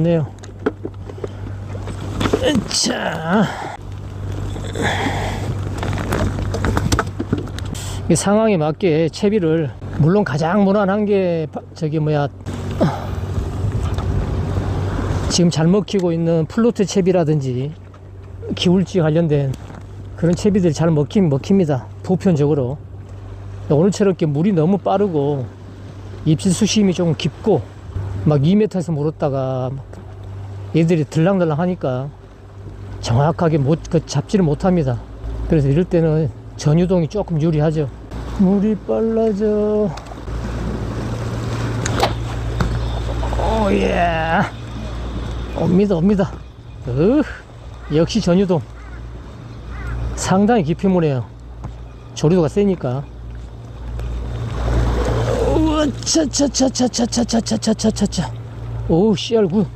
네요. 자. 이 상황에 맞게 채비를 물론 가장 무난한 게 바- 저기 뭐야 지금 잘 먹히고 있는 플로트 채비라든지 기울지 관련된 그런 채비들이 잘 먹힌 먹힙니다 보편적으로 오늘처럼 이렇게 물이 너무 빠르고 입질 수심이 조금 깊고 막 2m에서 물었다가 얘들이 들락날락 하니까 정확하게 못, 그 잡지를 못합니다. 그래서 이럴 때는 전유동이 조금 유리하죠. 물이 빨라져. 오예. 옵니다, 옵니다. 으, 역시 전유동. 상당히 깊이 무네요. 조류도가 세니까. 우와, 차차차차차차차차차차차. 오, 씨알 굿.